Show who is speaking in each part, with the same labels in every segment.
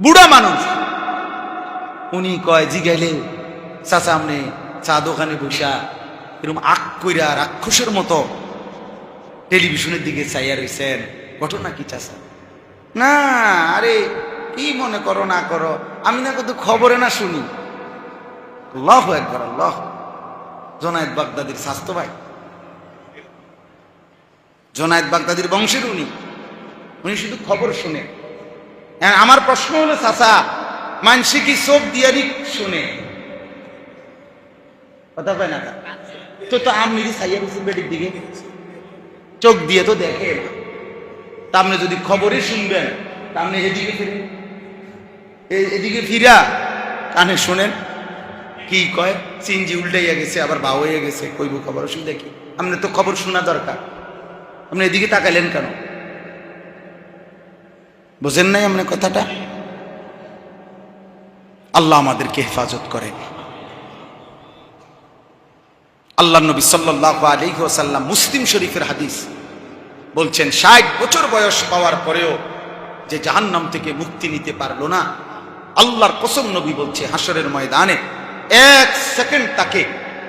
Speaker 1: বুড়া মানুষ। উনি কয়, জিগাইলে, চাচা আমনে চা দোকানে বসা এরকম আক কইরা রাক্ষসের মতো টেলিভিশনের দিকে চাইয়া রয়েছেন ঘটনা কি, চাচা? না, আরে, কি মনে করো, না করো, আমি না কত খবরে না শুনি। আল্লাহ একবার আল্লাহ। জোনায়েদ বাগদাদির স্বাস্থ্য ভাই। জোনায়েদ বাগদাদির বংশের উনি। উনি শুধু খবর শুনে। আমার প্রশ্ন হলো, চাচা, মানসি কি চোখ দিয়ারি শুনে? কথা পায় না তা? তো আমি সাইয়া বলছেন বেটির দিকে চোখ দিয়ে তো দেখে না। আপনি যদি খবরই শুনবেন, তা আপনি এদিকে ফিরে এদিকে ফিরা, কানে শোনেন। কি কয়? চিনজি উল্টাইয়া গেছে, আবার বাউ হয়ে গেছে, কইব খবর অসুবিধা কি আপনি তো খবর শোনা দরকার। আপনি এদিকে তাকাইলেন কেন? বুঝেন নাই আপনি কথাটা? আল্লাহ আমাদেরকে হেফাজত করে। আল্লাহ নবী সাল্লাহ ওয়াসাল্লাম মুসলিম শরীফের হাদিস বলছেন, ষাট বছর বয়স পাওয়ার পরেও যে জাহান্নাম থেকে মুক্তি নিতে পারল না, আল্লাহর কসম নবী বলছে হাসরের ময়দানে এক সেকেন্ড তাকে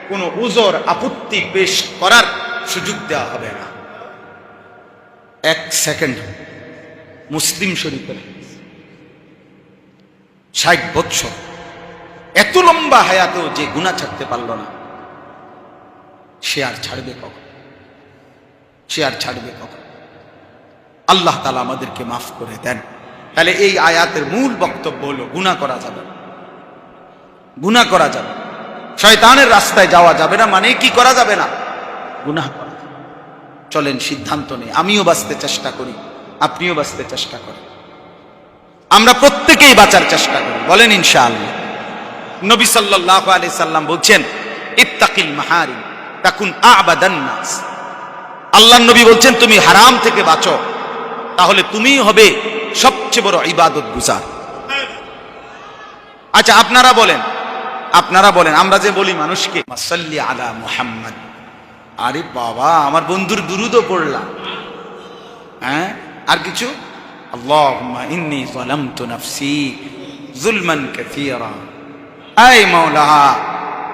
Speaker 1: কোনো উজর আপত্তি পেশ করার সুযোগ দেওয়া হবে না। এক সেকেন্ড। মুসলিম শরীফের। ষাট বৎসর। এত লম্বা হায়াতেও যে গুণা ছাড়তে পারল না, সে আর ছাড়বে কখন? সে আর ছাড়বে কখন? আল্লাহ তালা আমাদেরকে মাফ করে দেন। তাহলে এই আয়াতের মূল বক্তব্য হলো, গুণা করা যাবে। গুণা করা যাবে। শয়তানের রাস্তায় যাওয়া যাবে না মানে কি করা যাবে না? গুনাহ করা চলেন সিদ্ধান্ত নেই। আমিও বাঁচতে চেষ্টা করি। আপনিও বাঁচতে চেষ্টা করেন। আমরা প্রত্যেকেই বাঁচার চেষ্টা করি, বলেন ইনশাআল্লাহ। নবী সাল্লাল্লাহু আলি সাল্লাম বলছেন, ইত্তাকিল মাহারিম তাকুন আবাদান নাস। আল্লাহর নবী বলছেন, তুমি হারাম থেকে বাঁচো, তাহলে তুমি হবে সবচেয়ে বড় ইবাদত গুজার। আচ্ছা আপনারা বলেন আপনারা বলেন, আমরা যে বলি মানুষকে, মাসাল্লি আলা মুহাম্মদ। আরে বাবা, আমার বন্ধুর দুরুদও পড়লাম। হ্যাঁ? আর কিছু? মাওলা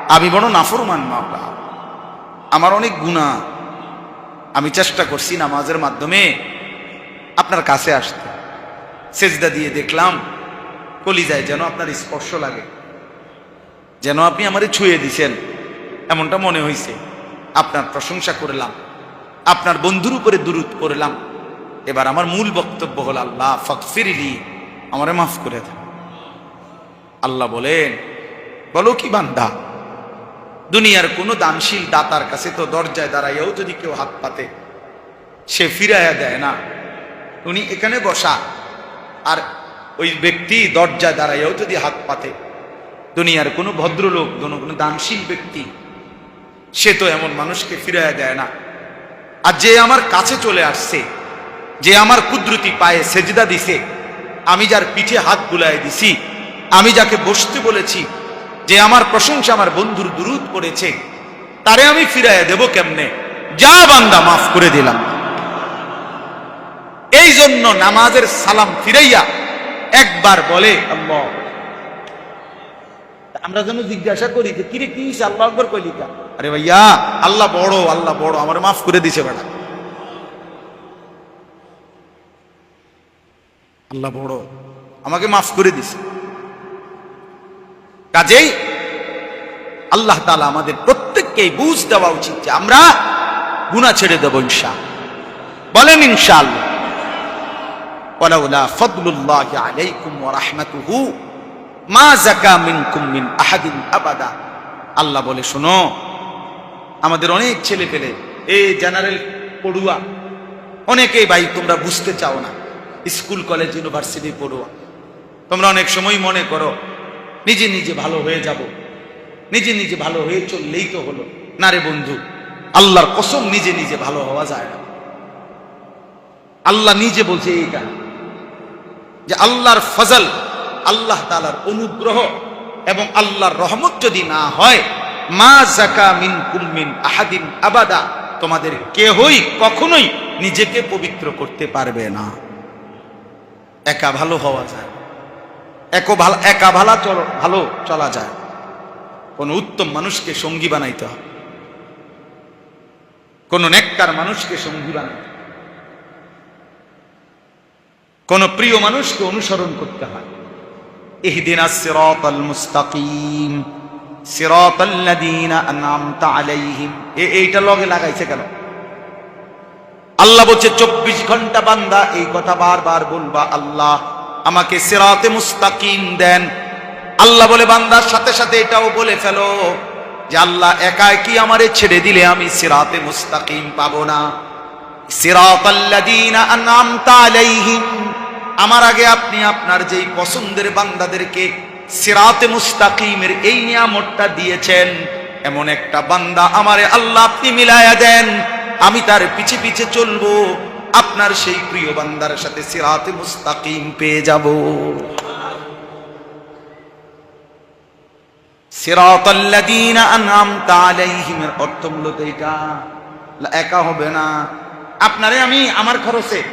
Speaker 1: আমি বড় নাফরমান মাওলা আমার অনেক গুনাহ। আমি চেষ্টা করছি নামাজের মাধ্যমে আপনার কাছে আসতে। সেজদা দিয়ে দেখলাম, কলিজায় যেন আপনার স্পর্শ লাগে। যেন আপনি আমারে ছুঁয়ে দিছেন, এমনটা মনে হয়েছে আপনার প্রশংসা করলাম। আপনার বন্ধুর উপরে দুরুদ করলাম। এবার আমার মূল বক্তব্য হল, আল্লাহ ফকফিরিলি আমারে মাফ করে দেন। আল্লাহ বলেন, বলো কি বান্দা, দুনিয়ার কোনো দানশীল দাতার কাছে তো দরজায় দাঁড়াইয়াও যদি কেউ হাত পাতে, সে ফিরাইয়া দেয় না। উনি এখানে বসা, আর ওই ব্যক্তি দরজায় দাঁড়াইয়াও যদি হাত পাতে, দুনিয়ার কোনো ভদ্রলোক, কোনো কোনো দানশীল ব্যক্তি, সে তো এমন মানুষকে ফিরাইয়া দেয় না। আর যে আমার কাছে চলে আসছে যে আমার কুদরতি পায়ে সেজদা দিছে, আমি যার পিঠে হাত বুলাই দিছি, আমি যাকে বসতে বলেছি, যে আমার প্রশংসা আমার বন্ধুর দুরুদ করেছে, তারে আমি ফিরাইয়া দেব কেমনে? যা বান্দা মাফ করে দিলাম। এই জন্য নামাজের সালাম ফিরাইয়া একবার বলে আমরা যেন জিজ্ঞাসা করি যে, কিরে, কি আল্লাহ আকবর কইলি কা? আরে ভাইয়া, আল্লাহ বড় আল্লাহ বড়, আমার মাফ করে দিছে বেটা। আল্লাহ বড় আমাকে মাফ করে দিছে কাজেই আল্লাহ তালা আমাদের প্রত্যেককেই বুঝ দেওয়া উচিত যে আমরা গুণা ছেড়ে দেব ইনশা বলেন ইনশাআল্লাহ ولولا فضل الله عليكم ورحمته মা জাকা মিনকুম মিন আহাদিন আবাদা আল্লাহ বলে শোনো আমাদের অনেক ছেলে পেলে এই জেনারেল পড়ুয়া অনেকেই ভাই তোমরা বুঝতে চাও না স্কুল, কলেজ, ইউনিভার্সিটি পড়ুয়া। তোমরা অনেক সময় মনে করো, নিজে নিজে ভালো হয়ে যাব, নিজে নিজে ভালো হয়ে চললেই তো হলো। না রে বন্ধু, আল্লাহর কসম নিজে নিজে ভালো হওয়া যায় না। আল্লাহ নিজে বলছে এই গান, যে আল্লাহর ফজল, আল্লাহ তালার অনুগ্রহ এবং আল্লাহর রহমত যদি না হয়, মা জাকা মিন কুমিন আহাদিন আবাদা, তোমাদের কেহই কখনোই নিজেকে পবিত্র করতে পারবে না। একা ভালো হওয়া যায়। একো ভালো, একা ভালা চল, ভালো চলা যায়। কোন উত্তম মানুষকে সঙ্গী বানাইতে হবে। কোন নেককার মানুষকে সঙ্গী বানাইতে। কোন প্রিয় মানুষকে অনুসরণ করতে হয়। ইহদিনা সিরাতাল মুস্তাকিম। সিরাতাল্লাযীনা আনআমতা আলাইহিম। এইটা লগে লাগাইছে কেন? আল্লাহ বলছে, চব্বিশ ঘণ্টা বান্দা, এই কথা বারবার বলবা, আল্লাহ আমাকে সেরাতে মুস্তাকিম দেন। আল্লাহ বলে, বান্দার সাথে সাথে এটাও বলে ফেলো যে আল্লাহ একাই কি আমারে ছেড়ে দিলে আমি সেরাতে মুস্তাকিম পাবো না। আমার আগে আপনি আপনার যেই পছন্দের বান্দাদেরকে সিরাতে মুস্তাকিমের এই নিয়ামতটা দিয়েছেন, এমন একটা বান্দা আমারে আল্লাহ আপনি মিলায়া দেন। আমি তার পিছে পিছে চলবো। আপনার সেই প্রিয় বান্দার সাথে সিরাতে মুস্তাকিম পেয়ে যাব। আনআমতা অর্থ মূলত এটা একা হবে না। আপনারে আমি, আমার খরচে,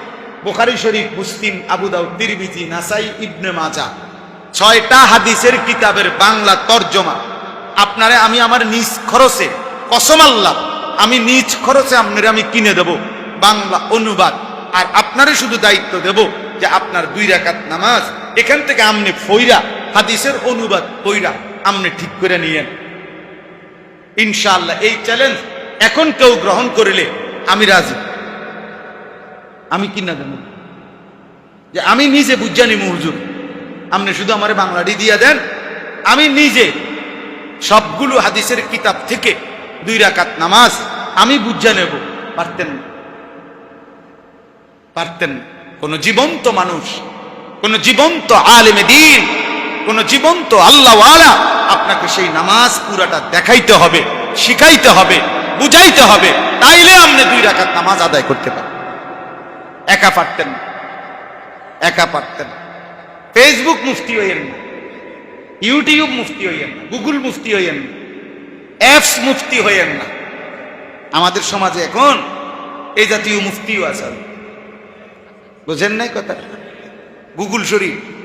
Speaker 1: বুখারী শরীফ, মুসলিম, আবু দাউদ, তিরমিজি, নাসাই, ইবনে মাজা ছয়টা হাদিসের কিতাবের বাংলা তর্জমা। আপনারে আমি আমার নিজ খরচে কসম আল্লাহ আমি নিজ খরচে আপনারে আমি কিনে দেব। বাংলা অনুবাদ। আর আপনারে শুধু দায়িত্ব দেব যে আপনার দুই রাকাত নামাজ, এখান থেকে আমনে ফইরা, হাদিসের অনুবাদ ফইরা আমনে ঠিক করে নিয়েন। ইনশাআল্লাহ এই চ্যালেঞ্জ এখন কেউ গ্রহণ করিলে আমি রাজি। আমি কিনা দেব? যে আমি নিজে বুঝানি হুজুর। আপনি শুধু আমার বাংলাটি দিয়ে দেন। আমি নিজে সবগুলো হাদিসের কিতাব থেকে দুই রাকাত নামাজ, আমি বুঝা নেব, পারতেন পারতেন। কোন জীবন্ত মানুষ, কোন জীবন্ত আলেমে দিন, কোন জীবন্ত আল্লাহওয়ালা আপনাকে সেই নামাজ পুরাটা দেখাইতে হবে, শিখাইতে হবে, বুঝাইতে হবে, তাইলে আপনি দুই রাকাত নামাজ আদায় করতে পারেন একা পারতেন। একা পারতেন ফেসবুক মুফতি হইয়েন না। ইউটিউব মুফতি হইয়েন না। গুগল মুফতি হইয়েন না। অ্যাপস মুফতি হইয়েন না। আমাদের সমাজে এখন এই জাতীয় মুফতিও আছে বুঝেন নাই কথা? গুগল শরীফ।